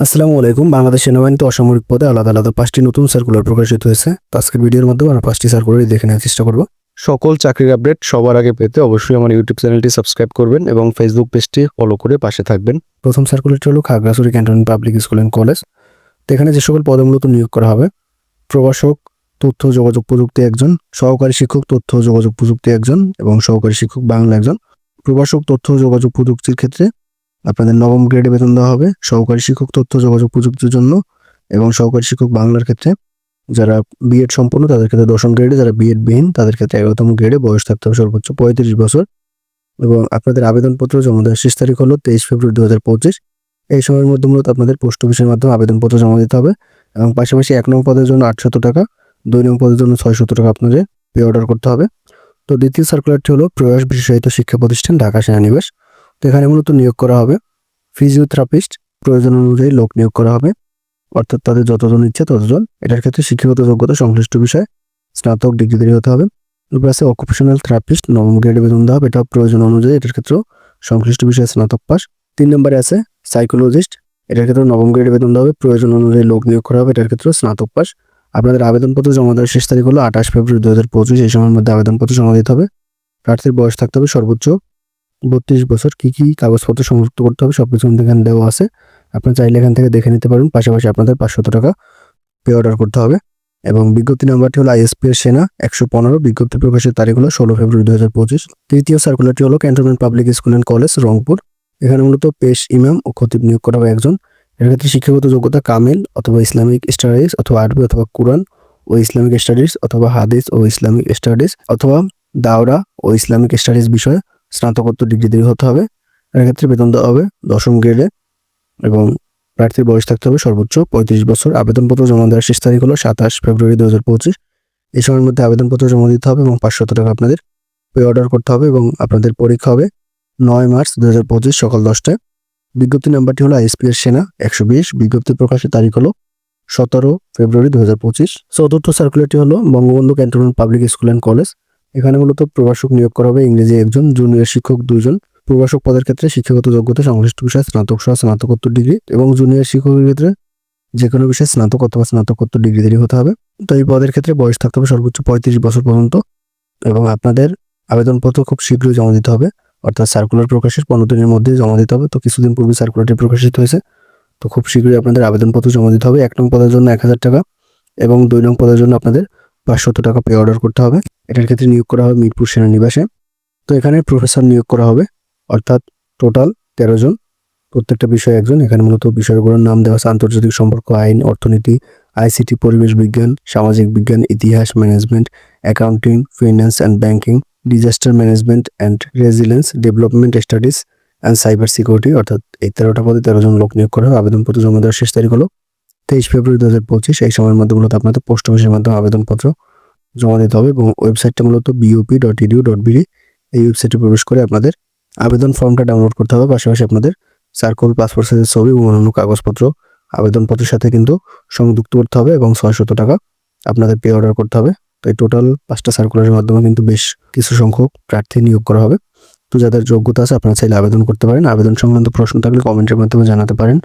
আসসালামু আলাইকুম। বাংলাদেশ সেনাবাহিনীতে অসামরিক পদে আলাদা আলাদা পাঁচটি নতুন সার্কুলার প্রকাশিত হয়েছে। তো আজকের ভিডিওর মাধ্যমে আমরা পাঁচটি সার্কুলারই দেখে নেওয়ার চেষ্টা করব। সকল চাকরির আপডেট সবার আগে পেতে অবশ্যই আমার ইউটিউব চ্যানেলটি সাবস্ক্রাইব করবেন এবং ফেসবুক পেজটি ফলো করে পাশে থাকবেন। প্রথম সার্কুলারটি হলো Khagrachhari cantonment public school and college. তো এখানে যে সকল পদে মূলত নিয়োগ করা হবে, প্রভাষক, তথ্য যোগাযোগ প্রযুক্তি একজন, সহকারী শিক্ষক, তথ্য যোগাযোগ প্রযুক্তি একজন এবং সহকারী শিক্ষক বাংলা একজন। প্রভাষক, তথ্য যোগাযোগ প্রযুক্তির ক্ষেত্রে আপনাদের নবম গ্রেডে বেতন দেওয়া হবে সহকারী শিক্ষক তথ্য, যোগাযোগ প্রযুক্তির জন্য এবং সহকারী শিক্ষক বাংলার ক্ষেত্রে। যারা বিএড সম্পন্ন, তাদের ক্ষেত্রে দশম গ্রেডে যারা বিএড বিহীন, তাদের ক্ষেত্রে এগারোতম গ্রেডে বয়স থাকতে হবে সর্বোচ্চ পঁয়ত্রিশ বছর। এবং আপনাদের আবেদনপত্র জমা দেওয়ার শেষ তারিখ হলো তেইশ ফেব্রুয়ারি দু হাজার পঁচিশ। এই সময়ের মধ্যে মূলত আপনাদের পোস্ট অফিসের মাধ্যমে আবেদনপত্র জমা দিতে হবে এবং পাশাপাশি এক নম্বর পদের জন্য আটশত টাকা, দুই নম্বর পদের জন্য ছয়শত টাকা আপনাদের পে অর্ডার করতে হবে। তো দ্বিতীয় সার্কুলারটি হলো প্রয়াস বিশেষায়িত শিক্ষা প্রতিষ্ঠান, ঢাকা সেনানিবাস। তো এখানে মূলত নিয়োগ করা হবে। ফিজিওথেরাপিস্ট প্রয়োজন অনুযায়ী লোক নিয়োগ করা হবে। অর্থাৎ তাদের যতজন ইচ্ছে ততজন। এটার ক্ষেত্রে শিক্ষাগত যোগ্যতা সংশ্লিষ্ট বিষয়। স্নাতক ডিগ্রিধারী হতে হবে। এরপর আছে অকুপেশনাল থেরাপিস্ট নবম গ্রেডে বেতন দেওয়া হবে। এটা প্রয়োজন অনুযায়ী এটার ক্ষেত্রেও সংশ্লিষ্ট বিষয়ে স্নাতক পাস। তিন নম্বরে আছে সাইকোলজিস্ট এটার ক্ষেত্রে নবম গ্রেডে বেতন দেওয়া হবে। প্রয়োজন অনুযায়ী লোক নিয়োগ করা হবে। এটার ক্ষেত্রেও স্নাতক পাস। আপনাদের আবেদনপত্র জমা দেওয়ার শেষ তারিখ হলো আঠাশ ফেব্রুয়ারি দু হাজার পঁচিশ। এই সময়ের মধ্যে আবেদনপত্র জমা দিতে হবে। প্রার্থীর বয়স থাকতে হবে সর্বোচ্চ বত্রিশ বছর কি কি কাগজপত্র সংযুক্ত করতে হবে, সবকিছু আমাদের এখানে দেওয়া আছে। আপনি চাইলে এখান থেকে দেখে নিতে পারেন, পাশাপাশি আপনাদের পাঁচশত টাকা পে অর্ডার করতে হবে। এবং বিজ্ঞপ্তি নাম্বারটি হলো আইএসপি এর সেনা একশো পনেরো, বিজ্ঞপ্তি প্রকাশের তারিখ হলো ষোলো ফেব্রুয়ারি দু হাজার পঁচিশ। তৃতীয় সার্কুলারটি হলো cantonment public school and college Rangpur. এখানে মূলত পেশ ইমাম ও খতিব নিয়োগ করা হবে একজন। এর ক্ষেত্রে শিক্ষাগত যোগ্যতা কামেল অথবা ইসলামিক স্টাডিজ অথবা আরবি অথবা কোরআন ও ইসলামিক স্টাডিজ অথবা হাদিস ও ইসলামিক স্টাডিজ অথবা দাওরা ও ইসলামিক স্টাডিজ বিষয়ে স্নাতকোত্তর ডিগ্রি হতে হবে। এর ক্ষেত্রে বেতন দেওয়া হবে দশম গ্রেডে এবং প্রার্থীর বয়স থাকতে হবে সর্বোচ্চ পঁয়ত্রিশ বছর। আবেদনপত্র জমা দেওয়ার শেষ তারিখ হলো সাতাশ ফেব্রুয়ারি দু হাজার পঁচিশ। এই সময়ের মধ্যে আবেদনপত্র জমা দিতে হবে এবং পাঁচশত টাকা আপনাদের পে অর্ডার করতে হবে এবং আপনাদের পরীক্ষা হবে নয় মার্চ দু হাজার পঁচিশ সকাল দশটায়। বিজ্ঞপ্তি নাম্বারটি হলো আইএসপি এর সেনা একশো বিশ। বিজ্ঞপ্তি প্রকাশের তারিখ হলো সতেরো ফেব্রুয়ারি দু হাজার পঁচিশ। চতুর্থ সার্কুলারটি হলো Bangabandhu cantonment public school and college এখানে মূলত প্রভাষক নিয়োগ করা হবে ইংরেজি একজন, জুনিয়র শিক্ষক দুজন। প্রভাষক পদের ক্ষেত্রে শিক্ষাগত যোগ্যতা, সংশ্লিষ্ট বিষয়ে, স্নাতক সহ স্নাতকোত্তর ডিগ্রি এবং জুনিয়র শিক্ষকের ক্ষেত্রে যে কোনো বিষয়ে স্নাতক অথবা স্নাতকোত্তর ডিগ্রি হতে হবে। তো এই পদের ক্ষেত্রে বয়স থাকতে হবে সর্বোচ্চ পঁয়ত্রিশ বছর পর্যন্ত এবং আপনাদের আবেদনপত্র খুব শীঘ্রই জমা দিতে হবে। অর্থাৎ সার্কুলার প্রকাশের পনেরো দিনের মধ্যে জমা দিতে হবে। তো কিছুদিন পূর্বে সার্কুলারটি প্রকাশিত হয়েছে। তো খুব শীঘ্রই আপনাদের আবেদনপত্র জমা দিতে হবে। এক নং পদের জন্য এক হাজার টাকা এবং দুই নং পদের জন্য আপনাদের পাঁচশত টাকা পে অর্ডার করতে হবে। এটার ক্ষেত্রে নিয়োগ করা হবে মিরপুর সেনানিবাসে। তো এখানে প্রফেসর নিয়োগ করা হবে, অর্থাৎ টোটাল তেরো জন। প্রত্যেকটা বিষয় একজন। এখানে মূলত বিষয়গুলোর নাম দেওয়া আছে, আন্তর্জাতিক সম্পর্ক, আইন, অর্থনীতি, আইসিটি, পরিবেশ বিজ্ঞান, সামাজিক বিজ্ঞান, ইতিহাস management accounting finance and banking disaster management and resilience development studies and cyber security অর্থাৎ এই তেরোটা পদে তেরো জন লোক নিয়োগ করা হবে। আবেদনপত্র জমা দেওয়ার শেষ তারিখ হলো তেইশ ফেব্রুয়ারি দু হাজার পঁচিশ। এই সময়ের মধ্যে মূলত আপনাদের পোস্ট অফিসের মাধ্যমে আবেদনপত্র জমা দিতে হবে এবং ওয়েবসাইটটা মূলত BOP dot edu dot BD এই ওয়েবসাইটে প্রবেশ করে আপনাদের আবেদন ফর্মটা ডাউনলোড করতে হবে। পাশাপাশি আপনাদের সার্কল পাসপোর্ট সাইজের ছবি এবং অন্যান্য কাগজপত্র আবেদনপত্রের সাথে কিন্তু সংযুক্ত করতে হবে এবং ছয়শত টাকা আপনাদের পে অর্ডার করতে হবে। তো এই টোটাল পাঁচটা সার্কুলারের মাধ্যমে কিন্তু বেশ কিছু সংখ্যক প্রার্থী নিয়োগ করা হবে। তো যাদের যোগ্যতা আছে, আপনারা চাইলে আবেদন করতে পারেন। আবেদন সংক্রান্ত প্রশ্ন থাকলে কমেন্টের মাধ্যমে জানাতে পারেন।